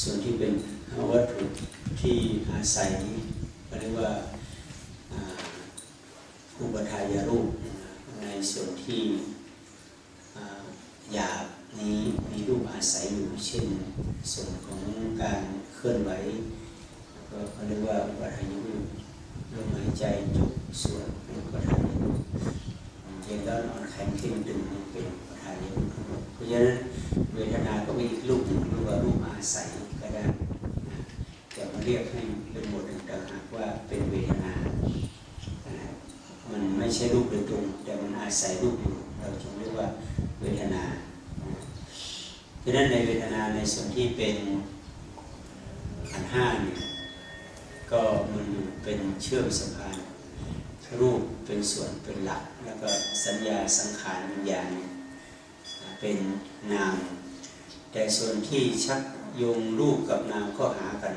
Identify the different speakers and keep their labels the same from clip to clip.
Speaker 1: ส่วนที่เป็นวัตถุที่อาศัยเรียกว่าอุปทายรูปในส่วนที่หยาบนี้มีรูปอาศัยอยู่เช่น ส่วนของการเคลื่อนไหวก็เขาเรียกว่าอุปทายรูปลมหายใจจุกส่วนเป็นอุปทายรูปเย็นร้อนอ่อนแข็งเข้มตึงเป็นอุปทายรูปเพราะฉะนั้นเวทนาก็มีอีกรูปหนึ่งเรียกว่ารูปอาศัยก็ได้นะแต่มาเรียกให้เป็นหมวดหนึ่งต่างหากว่าเป็นเวทนามันไม่ใช่รูปโดยตรงแต่มันอาศัยรูปอยู่เราจึงเรียกว่าเวทนาเพราะนั้นในเวทนาในส่วนที่เป็นขันห้าเนี่ยก็มันเป็นเชื่อมสัมพันธ์รูปเป็นส่วนเป็นหลัก แล้วก็สัญญาสังขารวิญญาณเนี่ยเป็นนาม แต่ส่วนที่ชักโยงรูปกับนามก็หากัน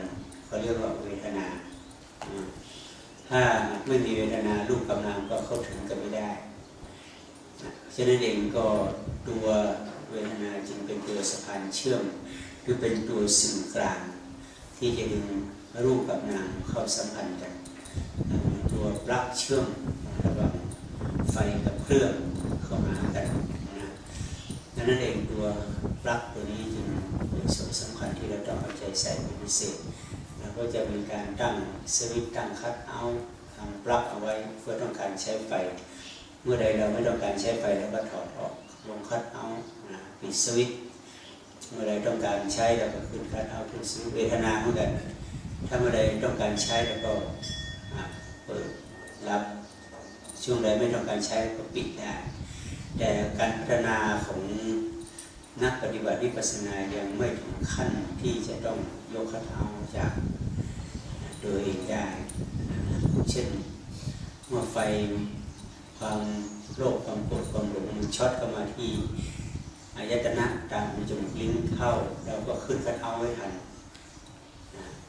Speaker 1: เขาเรียกว่าเวทนาถ้าไม่มีเวทนารูปกับนามก็เข้าถึงกันไม่ได้ฉะนั้นเองก็ตัวเวทนาจึงเป็นตัวสะพานเชื่อม หรือเป็นตัวสื่อกลาง ที่จะดึงรูปกับนามเข้าสัมพันธ์กันตัวปลั๊กเชื่อมระหว่างไฟกับเครื่องเข้าหากันนะดังนั้นเองตัวปลั๊กตัวนี้จึงเป็นส่วนสำคัญที่เราต้องเอาใจใส่เป็นพิเศษ ก็จะมีการตั้งสวิตตั้งคัทเอาทำปลั๊กเอาไว้เพื่อต้องการใช้ไฟ เมื่อใดเราไม่ต้องการใช้ไฟเราก็ถอดออกลงคัทเอาปิดสวิตเมื่อใดต้องการใช้เราก็ขึ้นคัทเอาขึ้นสวิตเวทนาเหมือนกัน ถ้าเมื่อใดต้องการใช้เราก็เปิดรับช่วงใดไม่ต้องการใช้ก็ปิดได้แต่การพัฒนาของนักปฏิบัติวิปัสสนายังไม่ถึงขั้นที่จะต้องยกคาถาออกจาก ตัวเองได้เช่นเมื่อไฟความโลภความโกรธความหลงมันช็อตเข้ามาที่อายตนะตามจมูกลิ้นเข้าเราก็ขึ้นคาถาไว้ทัน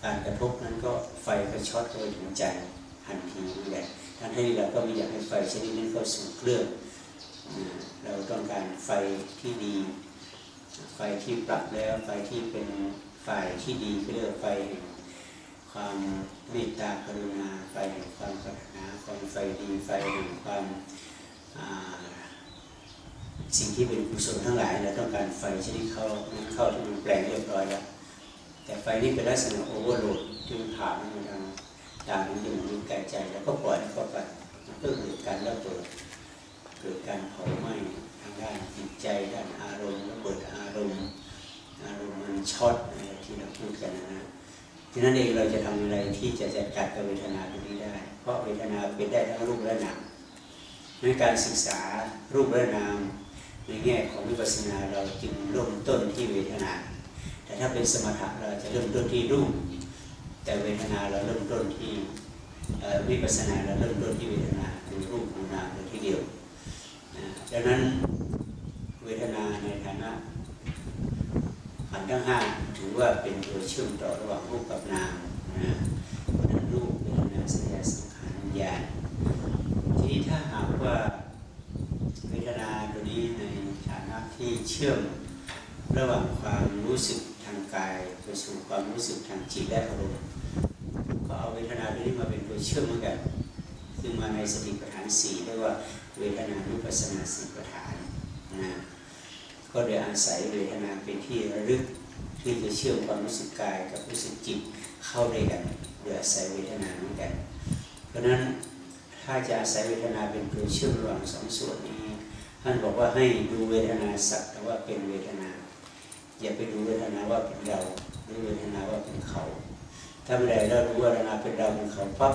Speaker 1: การกระทบนั้นก็ไฟก็ช็อตเข้าไปถึงใจทันทีนี่แหละทั้งที่เราก็ไม่อยากให้ไฟชนิดนั้นเข้าสู่เครื่องเราต้องการไฟที่ดี ไฟที่ปรับแล้วไฟที่เป็นฝ่ายที่ดีก็เรียกว่าไฟแห่ง ความเมตตากรุณาไฟแห่งความปรารถนาความไฟดีไฟแห่งความสิ่งที่เป็นกุศลทั้งหลายเราต้องการไฟชนิดเข้านั้นเข้าที่มันแปลงเรียบร้อยแล้วแต่ไฟนี้เป็นลักษณะโอเวอร์โหลดที่มันผ่านมันทางตามมันอยู่ในกายใจแล้วก็ปล่อยเข้าไปมันก็เกิดการระเบิดเกิดการเผาไหม้ทางด้านจิตใจด้านอารมณ์ระเบิดอารมณ์อารมณ์มันช็อตอะไรที่เราพูดกันนะ นะนั้นเองเราจะทำอะไรที่จะจัดการกับเวทนาตรงนี้ได้ เพราะเวทนาเป็นได้ทั้งรูปและนามในการศึกษารูปและนามในแง่ของวิปัสสนาเราจึงเริ่มต้นที่เวทนา แต่ถ้าเป็นสมถะเราจะเริ่มต้นที่รูป แต่เวทนาเราเริ่มต้นที่วิปัสสนาเราเริ่มต้นที่เวทนาคือรูปของนามเลยทีเดียวดังนั้นเวทนาในฐานะ ทั้งห้าถือว่าเป็นตัวเชื่อมต่อระหว่างรูปกับนามนะเพราะนั้นรูปเวทนาสัญญาสังขารวิญญาณทีนี้ถ้าหากว่าเวทนาตัวนี้ในฐานะที่เชื่อมระหว่างความรู้สึกทางกายไปสู่ความรู้สึกทางจิตและอารมณ์ก็เอาเวทนาตัวนี้มาเป็นตัวเชื่อมเหมือนกันซึ่งมาในสติปัฏฐานสี่เรียกว่าเวทนานุปัสสนาสติปัฏฐานนะก็โดย อาศัยเวทนาเป็นที่ระลึกที่จะเชื่อมความรู้สึกกายกับรู้สึกจิตเข้าด้วยกันโดยอาศัยเวทนาเหมือนกัน เพราะฉะนั้นถ้าจะอาศัยเวทนาเป็นตัวเชื่อมระหว่างสองส่วนนี้ท่านบอกว่าให้ดูเวทนาสักแต่ว่าเป็นเวทนาอย่าไปดูเวทนาว่าเป็นเราหรือเวทนาว่าเป็นเขา ถ้าเมื่อใดเรารู้ว่าเวทนาเป็นเราเป็นเขาปั๊บ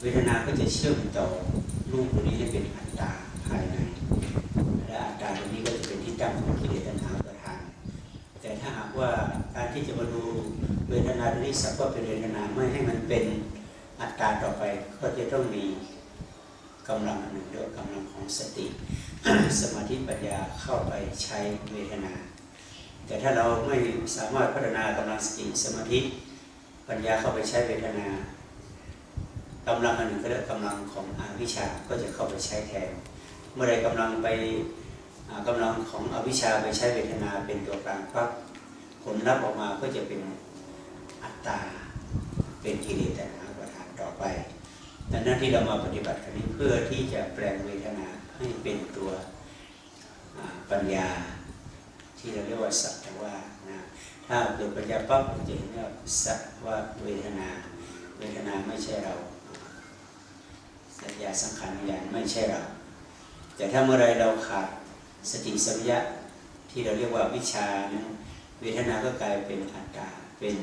Speaker 1: เวทนาก็จะเชื่อมต่อรูปตัวนี้ให้เป็นอัตตาภายในและอัตตาตัวนี้ก็จะ เป็นที่ตั้งของกิเลสตัณหาประทาน แต่ถ้าหากว่าการที่จะมาดูเวทนานนี้สักว่าเป็นเวทนาไม่ให้มันเป็นอัตตาต่อไปก็จะต้องมีกำลังหนึ่งเรียกำลังของสติ สมาธิปัญญาเข้าไปใช้เวทนา แต่ถ้าเราไม่สามารถพัฒนากำลังสติสมาธิปัญญาเข้าไปใช้เวทนากำลังอันหนึ่งก็เรียกกำลังของอวิชชาก็จะเข้าไปใช้แทน เมื่อใดกำลังไป อ่าลังของอวิชชาไปใช้เวทนาเป็นตัวกลางปั๊บผลลัพธ์ออกมาก็จะเป็นอัตตา เป็นกิเลสแต่หาประธานต่อไปดังนั้นที่เรามาปฏิบัติกันนี้เพื่อที่จะแปลงเวทนาให้เป็นตัวปัญญา ที่เราเรียกว่าสัจว่านะถ้าเกิดปัญญาปั๊บเราจะเห็นว่าสัจว่าเวทนา เวทนาไม่ใช่เรา สัญญาสังขารวิญญาณไม่ใช่เรา แต่ถ้าเมื่อไรเราขาด สติสัมปชัญญะที่เราเรียกว่าวิชานั้นเวทนาก็กลายเป็นอัตตาเป็น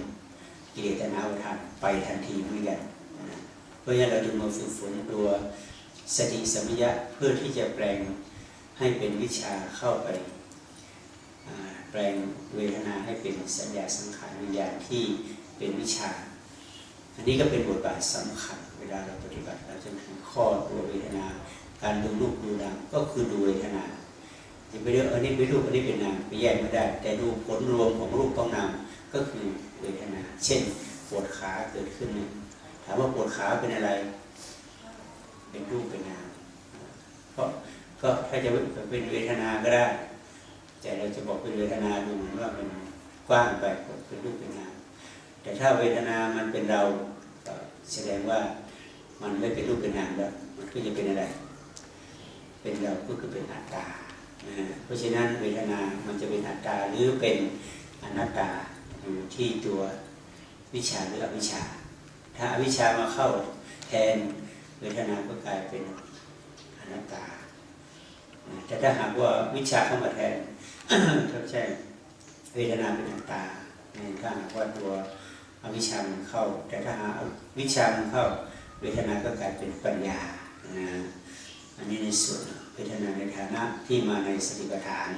Speaker 1: กิเลสตัณหาอุทานไปทันทีเหมือนกันเพราะฉะนั้นเราจึงมาฝึกฝนตัวสติสัมปชัญญะเพื่อที่จะแปลงให้เป็นวิชาเข้าไปแปลงเวทนาให้เป็นสัญญาสังขารวิญญาณที่เป็นวิชา อันนี้ก็เป็นบทบาทสำคัญ เวลาเราปฏิบัติเราจะถึงข้อตัวเวทนา การดูรูปดูนามก็คือดูเวทนา จะไปเรื่องอันนี้เป็นรูปอันนี้เป็นนามไปแยกไม่ได้ แต่ดูผลรวมของรูปของนามก็คือเวทนา เช่นปวดขาเกิดขึ้น ถามว่าปวดขาเป็นอะไร เป็นรูปเป็นนามเพราะก็ถ้าจะเป็นเวทนาก็ได้ แต่เราจะบอกเป็นเวทนาดูเหมือนว่ามันกว้างไปเป็นรูปเป็นนามแต่ถ้าเวทนามันเป็นเราแสดงว่ามันไม่เป็นรูปเป็นนามแล้วมันก็จะเป็นอะไร เป็นเราก็คือเป็นอัตตา เพราะฉะนั้นเวทนา มันจะเป็นอัตตาหรือเป็นอนัตตาอยู่ที่ตัววิชาหรืออวิชชาถ้าอวิชชามาเข้าแทนเวทนาก็กลายเป็นอนัตตา แต่ถ้าหากว่าวิชาเข้ามาแทนก็ใช่เวทนาเป็นอัตตาถ้าหากว่าตัวอวิชชามันเข้า แต่ถ้าหากวิชามันเข้า เวทนาก็กลายเป็นปัญญานะอันนี้ในส่วน ทนาในฐานะที่มาในสติปัฏฐาน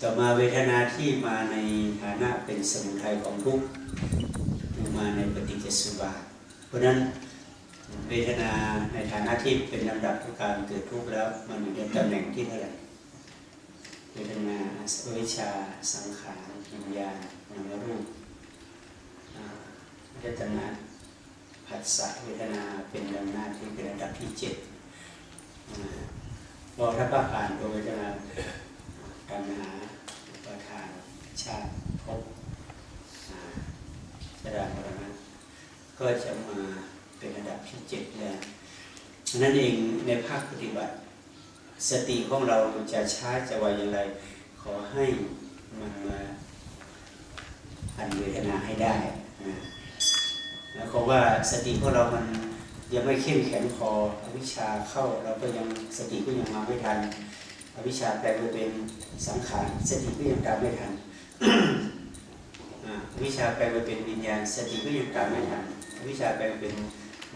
Speaker 1: ต่อมาเวทนาที่มาในฐานะเป็นสมุทัยของทุกข์มาในปฏิจจสุบาท เพราะนั้นเวทนาในฐานะที่เป็นลำดับของการเกิดทุกข์แล้วมันอยู่ในตำแหน่งที่เท่าไหร่เวทนาอวิชา สังขารวิญญาณนามรูปอ่าเวทนาผัสสะเวทนาเป็นลำหน้าที่เป็นระดับที่เจ็ด พอถ้าว่าผ่านตัวเวทนาตัณหาอุปาทานชาติภพอ่าชรามรณะก็จะมาเป็นระดับที่เจ็ดแล้วนั่นเองในภาคปฏิบัติ สติของเราจะช้าจะไวอย่างไร ขอให้มันมาอันเวทนาให้ได้นะแล้วเพราะว่าสติของเรามัน ยังไม่เข้มแข็งพออวิชาเข้าเราก็ยังสติก็ยังมาไม่ทันอวิชาแปลไปเป็นสังขารสติก็ยังตามไม่ทันอ่าวิชาแปลไปเป็นวิญญาณสติก็ยังตามไม่ทันอวิชาแปลไปเป็น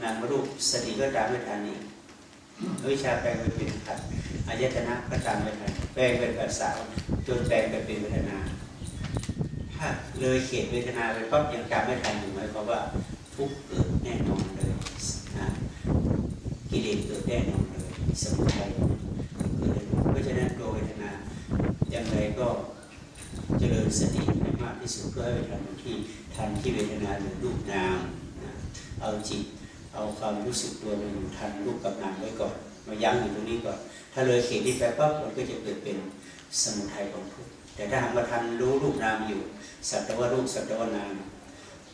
Speaker 1: นามรูปสติก็ตามไม่ทันอีกอวิชาแปลไปเป็นขัดอายตนะก็ตามไปทันแปลงเป็นภาษาจนแปลงไปเป็นเวทนาถ้าเลยเขตเวทนาไปปั๊บยังจำไม่ทันอยู่ไหมเพราะว่าทุกเกิดแน่นอน กิเลสเกิดแน่นอนเลยสมุทัยเกิดแน่นอนเพราะฉะนั้นตัวเวทนาอย่างไรก็เจริญสติให้มากที่สุดเพื่อให้ไปทันที่ทันที่เวทนาหรือรูปนามนะเอาจิตเอาความรู้สึกตัวมันอยู่ทันรูปกับนามไว้ก่อน มายั้งอยู่ตรงนี้ก่อน ถ้าเลยเขตนี้ไปปั๊บมันก็จะเกิดเป็นสมุทัยของทุกข์แต่ถ้าหากว่าทันรู้รูปนามอยู่สัตว์ว่ารูปสัตว์ว่านาม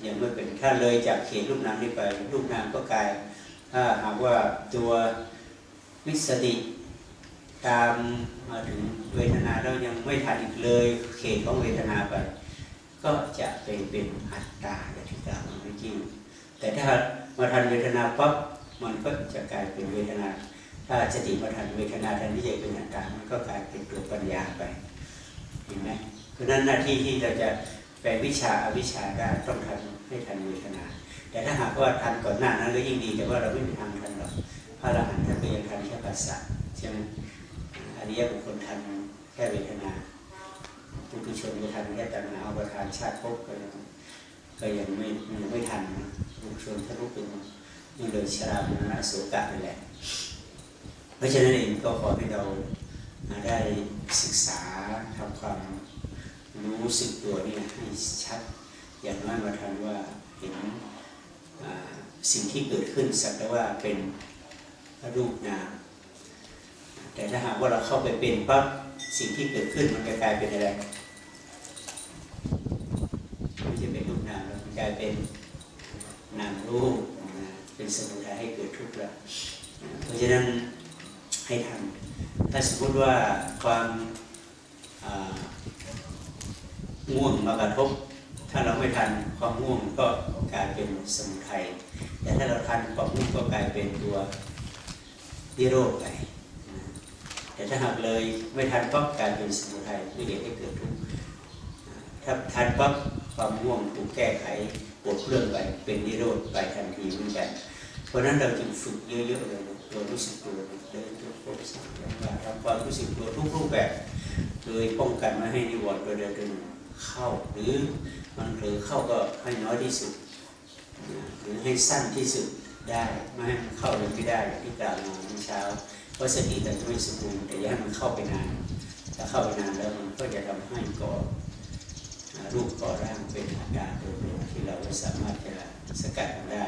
Speaker 1: ยังไม่เป็นถ้าเลยจากเขตรูปนามนี้ไปรูปนามก็กลาย ถ้าหากว่าตัววิสติตามมาถึงเวทนาแล้วยังไม่ทันอีกเลยเขตของเวทนาไป ก็จะเป็นเป็นอัตตาอย่างที่กล่าวมาเมื่อกี้แต่ถ้ามาทันเวทนาปั๊บมันก็จะกลายเป็นเวทนา ถ้าสติมาทันเวทนาทันที่จะเป็นอัตตามันก็กลายเป็นตัวปัญญาไปเห็นไหมเพราะนั้นหน้าที่ที่เราจะแปลวิชาอวิชาได้ต้องทันให้ทันเวทนา แต่ถ้าหากว่าทันก่อนหน้านั้นก็ยิ่งดี แต่ว่าเราไม่มีทางทันหรอกพระอรหันต์ท่านก็ยังทันแค่ภาษาใช่ไหมอริยบุคคลทันแค่เวทนาปุถุชนก็ทันแค่ตัณหาอุปทานชาติภพก็ยังก็ยังไม่ยังไม่ทันนะลูกชนทะลุเป็นยังเลยชรามรณะโสกะนั่นแหละ เพราะฉะนั้นเองก็ขอให้เราได้ศึกษาทำความรู้สึกตัวนี่ให้ชัด อย่างน้อยมาทันว่าเห็น สิ่งที่เกิดขึ้นสักแต่ว่าเป็นรูปนามแต่ถ้าหากว่าเราเข้าไปเป็นปั๊บสิ่งที่เกิดขึ้นมันจะกลายเป็นอะไรไม่ใช่เป็นรูปนามแล้วมันกลายเป็นนามรูปเป็นสมุทัยให้เกิดทุกข์แล้วเพราะฉะนั้นให้ทำถ้าสมมติว่าความง่วงมากระทบ ถ้าเราไม่ทันความง่วงก็กลายเป็นสมุทัยแต่ถ้าเราทันความง่วงก็กลายเป็นตัวนิโรธไปแต่ถ้าหากเลยไม่ทันปั๊บกลายเป็นสมุทัยที่เหตุให้เกิดทุกข์ถ้าทันปั๊บความง่วงถูกแก้ไขปลดเปลื้องไปเป็นนิโรธไปทันทีเหมือนกัน เพราะนั้นเราจึงฝึกเยอะๆเลยตัวรู้สึกตัวเดินทุกโพสามว่าทำความรู้สึกตัวทุกรูปแบบ โดยป้องกันไม่ให้นิวรณ์ตัวเดินเข้า หรือ มันเผลอเข้าก็ให้น้อยที่สุดหรือให้สั้นที่สุดได้ไม่ให้มันเข้าเลยไม่ได้ที่กล่าวมาเมื่อเช้าเพราะสติแต่จะไม่สมบูรณ์แต่อยังให้มันเข้าไปนานถ้าเข้าไปนานแล้วมันก็จะทำให้ก่อรูปก่อร่างเป็นอาการโดยรวมที่เราไม่สามารถจะสกัดมันได้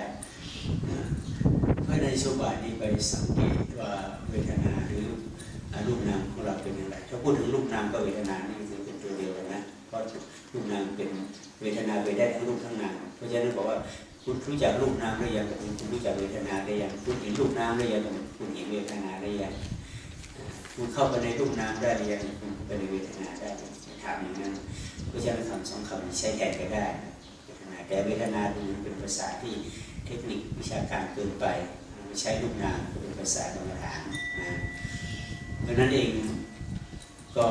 Speaker 1: เพราะในช่วงบ่ายนี้ไปสังเกตว่าเวทนาหรือรูปนามของเราเป็นอย่างไรถ้าพูดถึงรูปนามกับเวทนานี่คือเป็นตัวเดียวกันนะเพราะรูปนามเป็น เวทนาไปได้ทั้งรูปทั้งนามเพราะฉะนั้นบอกว่าคุณรู้จักรูปน้ำหรือยังคุณรู้จักเวทนาหรือยังคุณเห็นรูปน้ำหรือยังคุณเห็นเวทนาหรือยังคุณเข้าไปในรูปน้ำได้หรือยังคุณเข้าไปในเวทนาได้ถามอย่างนั้นเพราะฉะนั้นคำสองคำนี้ใช้แทนกันได้เวทนาแต่เวทนาดูเป็นภาษาที่เทคนิควิชาการเกินไปไม่ใช้รูปนามเป็นภาษากรรมฐานนะเพราะนั้นเองก็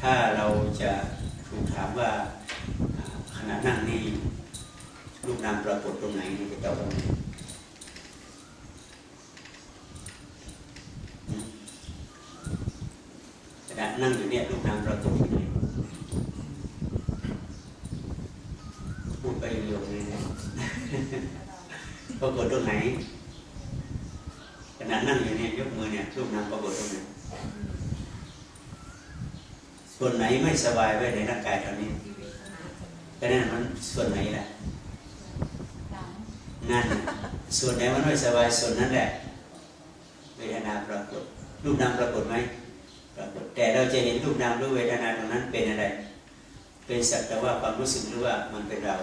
Speaker 1: ถ้าเราจะถูกถามว่า นั่งนี่รูปนามปรากฏตรงไหนนี่จะตอบว่าขณะนั่งอยู่เนี่ยรูปนามปรากฏที่ไหนพูดไปโยงเลยนะปรากฏตรงไหนขณะนั่งอยู่เนี่ยยกมือเนี่ยรูปนามปรากฏตรงไหนส่วนไหนไม่สบายไว้ในร่างกายตอนนี้ ก็นั่นมันส่วนไหนแหละนั่นส่วนไหนมันไม่สบายส่วนนั้นแหละเวทนาปรากฏรูปนามปรากฏไหมปรากฏแต่เราจะเห็นรูปนามหรือเวทนาตรงนั้นเป็นอะไร เป็นสักแต่ว่าความรู้สึกหรือว่ามันเป็นเรา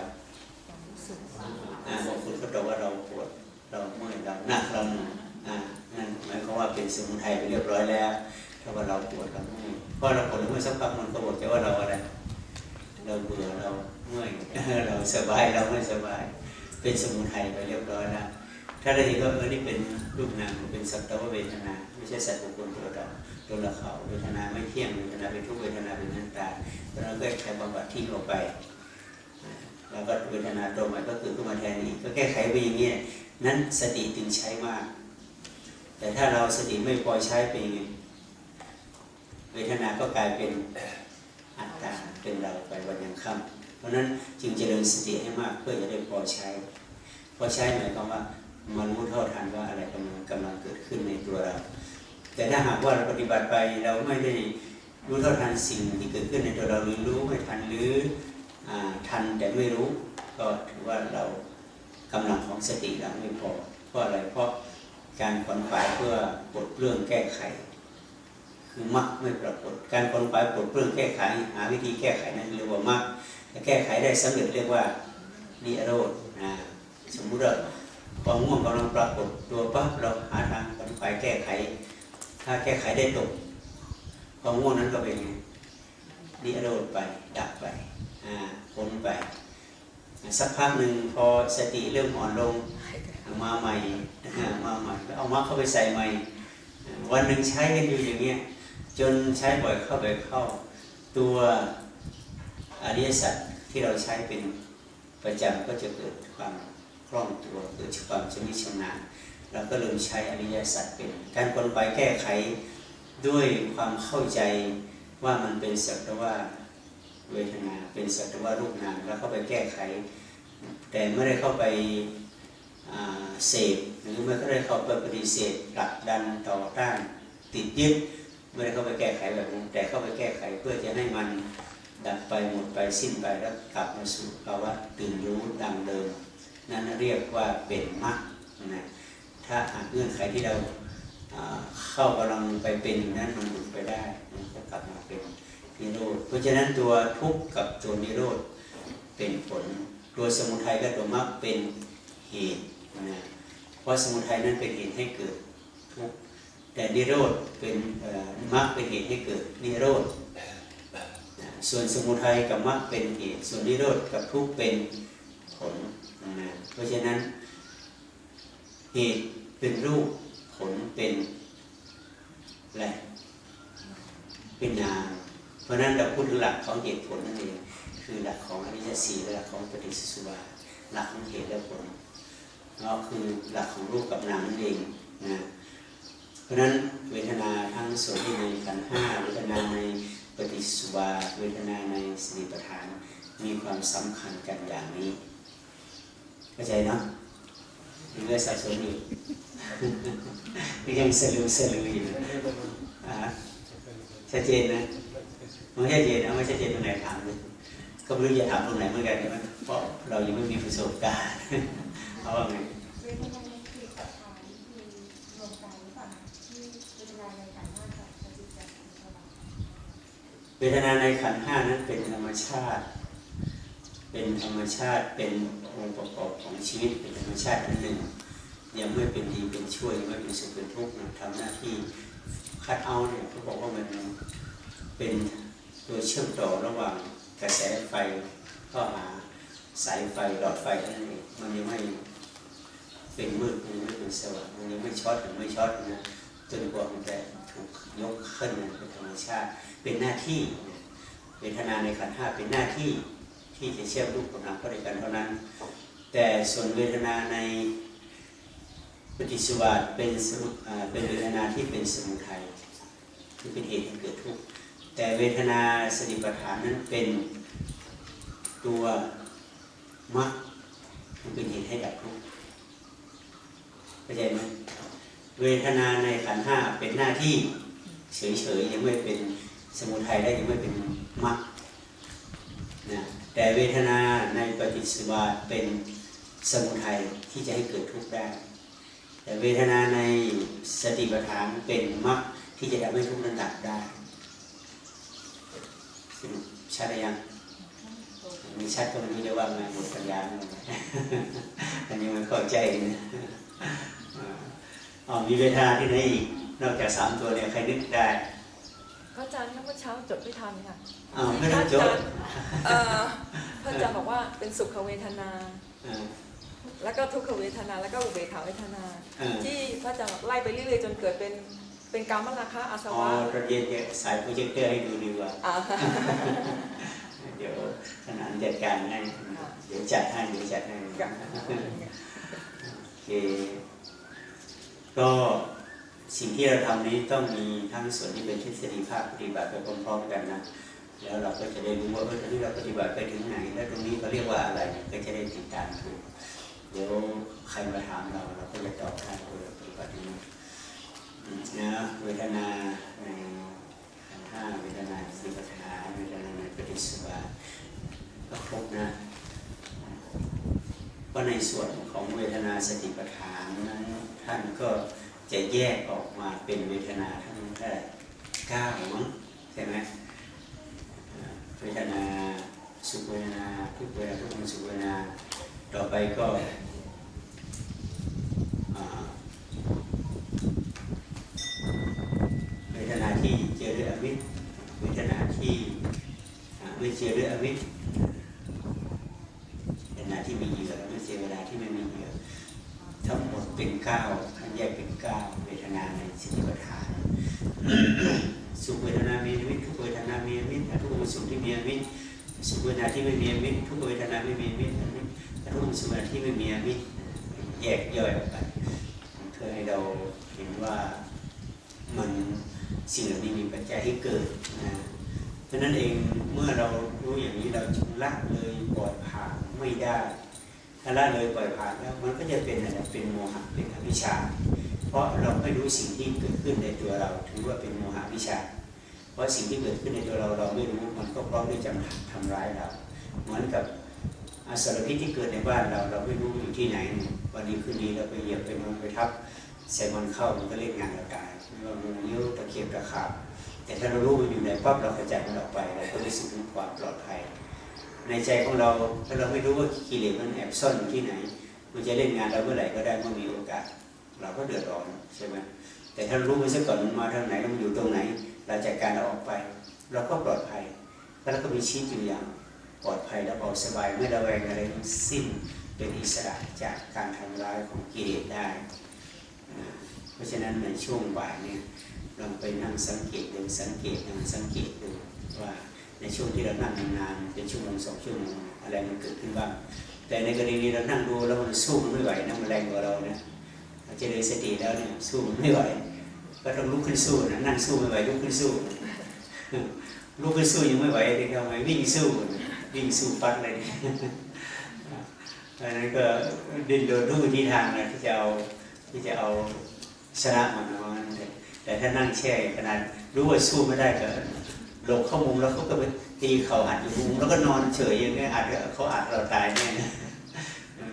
Speaker 1: อ่าบางคนก็ตอบว่าเราปวดเราเมื่อยเราหนักเราหนุนอ่านั่นหมายความว่าเป็นสมุทัยไปเรียบร้อยแล้วถ้าว่าเราปวดเราเมื่อยเพราะเราปวดเราเมื่อยสักพักมันก็บอกจะว่าเราอะไรเราเบื่อเราเมื่อยเราสบายเราไม่สบาย เป็นสมุทัยไปเรียบร้อยแล้วถ้าเราเห็นว่าเออนี่เป็นรูปนามเป็นสัตว์เวทนา ไม่ใช่สัตว์บุคคลตัวเราตัวเราเขาเวทนาไม่เที่ยงเวทนาเป็นทุกเวทนาเป็นนันตาเราก็ใช้บำบัดทิ้งออกไปอ่าแล้วก็เวทนาตัวใหม่ก็คือขึ้นมาแทนอีกก็แก้ไขไปอย่างนี้นั้นสติจึงใช้มาก แต่ถ้าเราสติไม่พอใช้เป็นยังไงเวทนาก็กลายเป็นอัตตาเป็นเราไปวันยังค่ำ ราะนั้นจึงเจริญสติให้มากเพื่อจะได้พอใช้ พอใช้หมายความว่ามันรู้เท่าทันว่าอะไรกำลังกำลังเกิดขึ้นในตัวเรา แต่ถ้าหากว่าเราปฏิบัติไปเราไม่ได้รู้เท่าทันสิ่งที่เกิดขึ้นในตัวเราหรือรู้ไม่ทันหรืออทันแต่ไม่รู้ ก็ถือว่าเรากำลังของสติเราไม่พอ เพราะอะไรเพราะการขวนขวายเพื่อปลดเปลื้องแก้ไข คือมักไม่ปรากฏ การขวนขวายปลดเปลื้องแก้ไข หาวิธีแก้ไขนั้นเรียกว่ามัก ถ้าแก้ไขได้สำเร็จเรียกว่านิโรธนะสมมุติว่าความง่วงกำลังปรากฏตัวปั๊บเราหาทางผลไปแก้ไข ถ้าแก้ไขได้ตกความง่วงนั้นก็เป็นนิโรธไปดับไปอ่าพ้นไป สักพักหนึ่งพอสติเริ่มอ่อนลงมาใหม่มาใหม่เอามาเข้าไปใส่ใหม่ วันหนึ่งใช้กันอยู่อย่างเงี้ยจนใช้บ่อยเข้าไปเข้าตัว อริยสัจที่เราใช้เป็นประจำก็จะเกิดความคล่องตัวเกิดความชำนิชำนาญเราก็เริ่มใช้อริยสัจเป็น การคนไปแก้ไขด้วยความเข้าใจว่ามันเป็นสักแต่ว่าเวทนาเป็นสักแต่ว่ารูปนามแล้วเข้าไปแก้ไข แต่ไม่ได้เข้าไปเสพหรือไม่ได้เข้าไปปฏิเสธผลักดันต่อต้านติดยึดไม่ได้เข้าไปแก้ไขแบบนั้นแต่เข้าไปแก้ไขเพื่อจะให้มัน ดับไปหมดไปสิ้นไปแล้วกลับมาสู่ภาวะตื่นรู้ดังเดิม นั่นเรียกว่าเป็นมรรคนะถ้าหากเงื่อนไขที่เราเข้ากำลังไปเป็นอยู่นั้นมันหลุดไปได้มันก็กลับมาเป็นนิโรธเพราะฉะนั้นตัวทุกข์กับตัวนิโรธเป็นผล ตัวสมุทัยกับตัวมรรคเป็นเหตุนะเพราะสมุทัยนั้นเป็นเหตุให้เกิดทุกข์แต่นิโรธเป็นมรรคเป็นเหตุให้เกิดนิโรธ ส่วนสมุทัยกับมรรคเป็นเหตุ ส่วนนิโรธกับทุกข์เป็นผลนะเพราะฉะนั้น เหตุเป็นรูปผลเป็นอะไรเป็นนามเพราะนั้นเราพูดถึงหลักของเหตุผลนั่นเองคือหลักของอริยสีและหลักของปฏิจจสุบาหลักของเหตุและผลก็คือหลักของรูปกับนามนั่นเองนะเพราะนั้นเวทนาทั้งส่วนที่ในขันห้าเวทนาใน ปฏิสุบาเวทนาในสติปัฏฐานมีความสำคัญกันอย่างนี้เข้าใจเนาะยังก็สับสนอยู่ยังสลืมสลืออยู่ชัดเจนนะมันชัดเจนนะไม่ชัดเจนตรงไหนถามเลยก็ไม่รู้จะถามตรงไหนเหมือนกันเพราะเรายังไม่มีประสบการณ์เอาว่าไง
Speaker 2: เวทนาในคือปัจจัยคือรวมกันหรือเปล่าคะที่เวทนาในขันธ์ห้ากับปฏิจจสมุปบาท
Speaker 1: เวทนาในขันห้านั้นเป็นธรรมชาติ เป็นธรรมชาติเป็นองค์ประกอบของชีวิตเป็นธรรมชาติอันหนึ่งยังไม่เป็นดีเป็นช่วยยังไม่เป็นสุขเป็นทุกข์นะทำหน้าที่คัดเอาเนี่ยเขาบอกว่ามันเป็นตัวเชื่อมต่อระหว่างกระแสไฟก็หาสายไฟหลอดไฟนั้นเองมันยังไม่เป็นมืดมันยังไม่เป็นสว่างมันยังไม่ช็อตหรือไม่ช็อตนะ จนกว่ามันจะถูกยกขึ้นมาเป็นธรรมชาติ เป็นหน้าที่นะเวทนาในขันห้าเป็นหน้าที่ที่จะเชื่อมรูปกับนามเข้าด้วยกันเท่านั้น แต่ส่วนเวทนาในปฏิสวาสเป็นสมุเป็นเวทนาที่เป็นสมุทัยคือเป็นเหตุให้เกิดทุกข์แต่เวทนาสติปัฏฐานนั้นเป็นตัวมรรคมันเป็นเหตุให้ดับทุกข์เข้าใจไหม เวทนาในขันห้าเป็นหน้าที่เฉยๆยังไม่เป็นสมุทัยได้ยังไม่เป็นมรรคนะแต่เวทนาในปฏิสวาเป็นสมุทัยที่จะให้เกิดทุกข์ได้ แต่เวทนาในสติปัฏฐานเป็นมรรคที่จะทำให้ทุกข์นั้นดับได้สรุปชัดหรือยังม่ชัดก็ไม่รู้จะว่าไงหมดปัญญาแล้วอันนี้มันเข้าใจนะ มีเวทนาที่ไหนอีก นอกจากสามตัวเนี่ยใครนึกได้
Speaker 3: พระอาจารย์เมื่อเช้าจดไม่ทันค่ะ
Speaker 1: อ้าวไม่ต้องจด
Speaker 3: เอ่อพระอาจารย์บอกว่าเป็นสุขเวทนา
Speaker 1: อ่า
Speaker 3: แล้วก็ทุกขเวทนา แล้วก็อุเบกขาเวทนา
Speaker 1: เออ
Speaker 3: ที่พระอาจารย์ไล่ไปเรื่อยๆจนเกิดเป็นเป็นกรรมราคะอาส
Speaker 1: อ๋อ
Speaker 3: วะ
Speaker 1: ตอนเย็นเนี่ยสายโปรเจคเตอร์ให้ดูดีกว่า
Speaker 3: อ่า
Speaker 1: เดี๋ยวขนานจัดการให้เดี๋ยวจัดให้เดี๋ยวจัดให้โอเค ก็สิ่งที่เราทำนี้ต้องมีทั้งส่วนที่เป็นทฤษฎีภาคปฏิบัติไปพร้อมๆกันนะแล้วเราก็จะได้รู้ว่าเออตอนนี้เราปฏิบัติไปถึงไหน แล้วตรงนี้เขาเรียกว่าอะไรก็จะได้ติดตามถูกเดี๋ยวใครมาถามเราเราก็จะตอบได้ว่าเราปฏิบัติยังไงอืมนะเวทนาในขันห้าเวทนาสิปัฏฐาเวทนาในปฏิสบาก็ครบนะ เพราะในส่วนของเวทนาสติปัฏฐานนั้นท่านก็จะแยกออกมาเป็นเวทนาทั้งแค่เก้ามั้งใช่ไหมเวทนาสุขเวทนาทุกเวทนาทุกสุขเวทนาต่อไปก็เวทนาที่เจอด้วยอวิชเวทนาที่ไม่เจอด้วยอวิช เวลาที่มีเหยื่อแล้วไม่ใช่เวลาที่ไม่มีเหยื่อทั้งหมด เป็นเก้าขันแยกเป็นเก้าเวทนาในสติปัฏฐานสุขเวทนามีมิตรทุกเวทนามีมิตรทุกสุขที่มีมิตรสุขเวทนาที่ไม่มีมิตรทุกเวทนาไม่มีมิตรทุกสุขเวทนาที่ไม่มีมิตรแยกย่อยออกไปเพื่อให้เราเห็นว่ามันสิ่งเหล่านี้มีปัจจัยให้เกิดนะเพราะฉะนั้นเองเมื่อเรารู้อย่างนี้เราจึงละเลยปล่อยผ่านไม่ได้ ถ้าละเลยปล่อยผ่านแล้วมันก็จะเป็นอะไรเป็นโมหะเป็นอวิชชา เพราะเราไม่รู้สิ่งที่เกิดขึ้นในตัวเรา ถือว่าเป็นโมหะวิชา เพราะสิ่งที่เกิดขึ้นในตัวเราเราไม่รู้มันก็พร้อมที่จะมาทำร้ายเรา เหมือนกับอสารพิษที่เกิดในบ้านเราเราไม่รู้อยู่ที่ไหน วันนี้คืนนี้เราไปเหยียบไปมันไปทับใส่มันเข้ามันก็เล่นงานเราตายไม่ว่างูเงี้ยวตะเข็บตะขาบแต่ถ้าเรารู้มันอยู่ไหนปั๊บเราขจัดมันออกไปเราก็รู้สึกถึงความปลอดภัย ในใจของเราถ้าเราไม่รู้ว่ากิเลสมันแอบซ่อนอยู่ที่ไหน มันจะเล่นงานเราเมื่อไหร่ก็ได้เมื่อมีโอกาส เราก็เดือดร้อนใช่ไหมแต่ถ้ารู้มันซะก่อนมันมาทางไหนมันอยู่ตรงไหน เราจัดการเราออกไป เราก็ปลอดภัยแล้วก็มีชีวิตอยู่อย่างปลอดภัยและเบาสบายไม่ระแวงอะไรทั้งสิ้นเป็นอิสระจากการทำร้ายของกิเลสได้ เพราะฉะนั้นในช่วงบ่ายเนี่ยลองไปนั่งสังเกตดูสังเกตนั่งสังเกตดูว่า ในช่วงที่เรานั่งนานๆเป็นชั่วโมงสองชั่วโมงอะไรมันเกิดขึ้นบ้าง แต่ในกรณีเรานั่งดูแล้วมันสู้มันไม่ไหวนะมันแรงกว่าเรานะเจริญสติแล้วเนี่ยสู้มันไม่ไหว ก็ต้องลุกขึ้นสู้นะนั่งสู้ไม่ไหวลุกขึ้นสู้ลุกขึ้นสู้ยังไม่ไหวเลยทำไมวิ่งสู้วิ่งสู้ฟัดเลยอันนั้นก็ดิ้นรนทุกวิธีทางนะที่จะเอาที่จะเอาชนะมันนเลยแต่ถ้านั่งแช่ขนาดรู้ว่าสู้ไม่ได้ก็ หลบเข้ามุมแล้วเขาก็ไปตีเขาอัดอยู่มุมแล้วก็นอนเฉยอย่างเงี้ยอัดเขาอัดเราตายแน่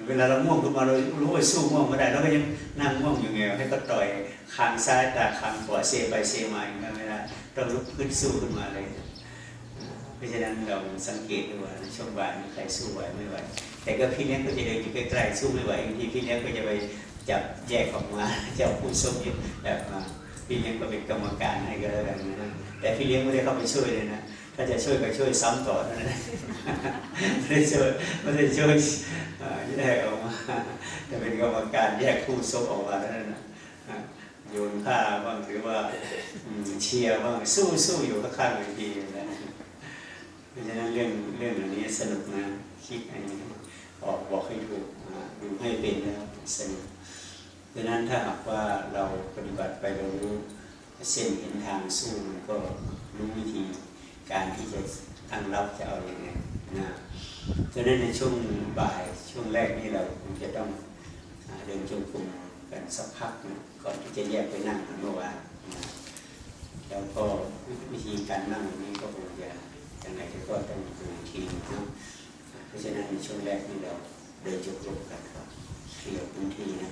Speaker 1: เวลาเราง่วงขึ้นมาเรารู้ว่าสู้ง่วงไม่ได้เราก็ยังนั่งง่วงอยู่ไงให้ก็ต่อยคางซ้ายตาคางขวาเซไปเซมาอย่างนั้นไม่ได้ต้องลุกขึ้นสู้ขึ้นมาเลยเพราะฉะนั้นเราสังเกตดูว่าช่วงบ่ายมีใครสู้ไหวไม่ไหวแต่ก็พี่เลี้ยงก็จะเดินอยู่ใกล้ๆสู้ไม่ไหวบางทีพี่เลี้ยงก็จะไปจับแยกออกมาจับผู้ส้มอยู่แบบมา พี่เลี้ยงก็เป็นกรรมการให้ก็แล้วกันนะแต่พี่เลี้ยงไม่ได้เข้าไปช่วยเลยนะถ้าจะช่วยก็ช่วยซ้ำต่อเท่านั้นไม่ได้ช่วยไม่ได้ช่วยแยกออกมาแต่เป็นกรรมการแยกผู้ส้มออกมาเท่านั้นนะโยนผ้าบ้างหรือว่าเชียร์บ้างสู้สู้อยู่ข้างๆเวทีนะเพราะฉะนั้นเรื่องเรื่องเหล่านี้สนุกนะคิดอันนี้ออกบอกให้ถูกดูให้เป็นแล้วสนุก ดังนั้นถ้าหากว่าเราปฏิบัติไปเรารู้เส้นเห็นทางสู้ก็รู้วิธีการที่จะตั้งรับจะเอาอย่างไงนะดังนั้นในช่วงบ่ายช่วงแรกนี่เราคงจะต้องเดินจงกรมกันสักพักนะก่อนที่จะแยกไปนั่งเมื่อวานนะแล้วก็วิธีการนั่งนี้ก็คงจะยังไงก็ต้องดูอีกทีนะเพราะฉะนั้นในช่วงแรกนี่เราเดินจงกรมกันครับเคลียร์พื้นที่นะ